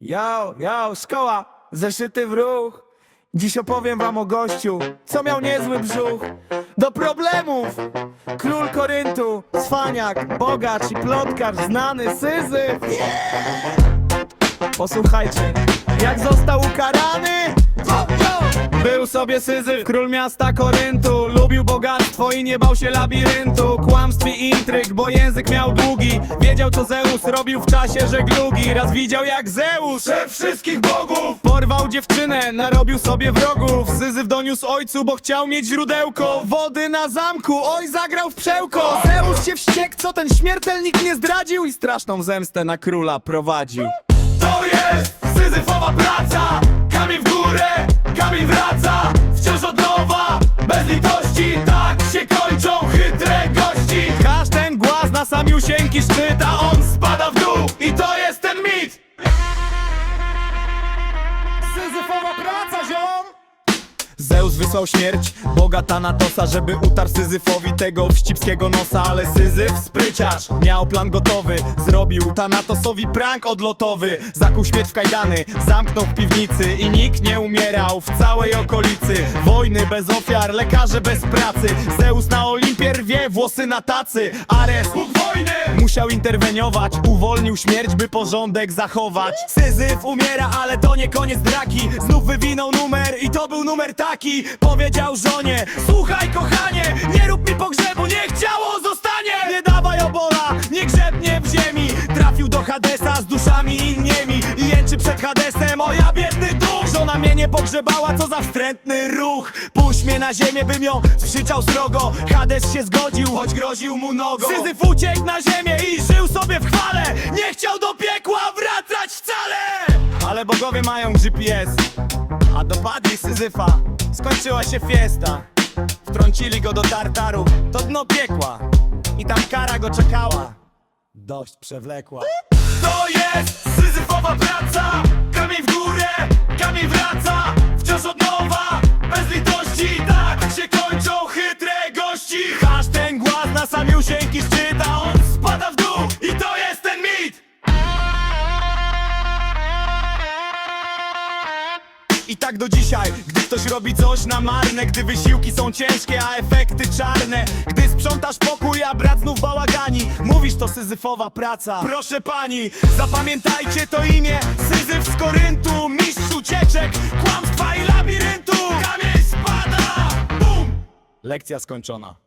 Yo, yo, szkoła, zeszyty w ruch. Dziś opowiem wam o gościu, co miał niezły brzuch. Do problemów! Król Koryntu, cwaniak, bogacz i plotkarz, znany Syzyf. Posłuchajcie, jak został ukarany? Był sobie Syzyf, król miasta Koryntu. Lubił bogactwo i nie bał się labiryntu. Kłamstw i intryg, bo język miał długi. Wiedział co Zeus robił w czasie żeglugi. Raz widział jak Zeus, szef wszystkich bogów. Porwał dziewczynę, narobił sobie wrogów. Syzyf doniósł ojcu, bo chciał mieć źródełko. Wody na zamku, oj zagrał w przełko. Zeus się wściekł, co ten śmiertelnik nie zdradził. I straszną zemstę na króla prowadził samiusieńki szczyt, on Spada w dół i to jest Zeus wysłał śmierć Boga Tanatosa, żeby utarł Syzyfowi tego wścibskiego nosa Ale Syzyf, spryciarz, miał plan gotowy. Zrobił Tanatosowi prank odlotowy. Zakuł śmierć w kajdany, zamknął w piwnicy I nikt nie umierał w całej okolicy. Wojny bez ofiar, lekarze bez pracy. Zeus na Olimpie rwie włosy na tacy. Ares, Bóg wojny. Musiał interweniować, uwolnił śmierć, by porządek zachować. Syzyf umiera, ale to nie koniec draki. Znów wywinął numer i to był numer taki Powiedział żonie, słuchaj kochanie Nie rób mi pogrzebu, niech ciało zostanie. Nie dawaj obola, nie grzebnie w ziemi. Trafił do Hadesa z duszami innymi I jęczy przed Hadesem, o ja biedny duch! Żona mnie nie pogrzebała, co za wstrętny ruch. Puść mnie na ziemię, bym ją skrzyczał srogo. Hades się zgodził, choć groził mu nogą. Syzyf uciekł na ziemię i żył sobie w chwale. Nie chciał do piekła wracać wcale. Ale bogowie mają GPS A dopadli Syzyfa Skończyła się fiesta. Wtrącili go do Tartaru To dno piekła. I tam kara go czekała. Dość przewlekła. To jest syzyfowa praca I tak do dzisiaj, gdy ktoś robi coś na marne Gdy wysiłki są ciężkie, a efekty czarne Gdy sprzątasz pokój, a brat znów bałagani Mówisz to syzyfowa praca. Proszę pani, zapamiętajcie to imię Syzyf z Koryntu, mistrz ucieczek Kłamstwa i labiryntu. Kamień spada, bum! Lekcja skończona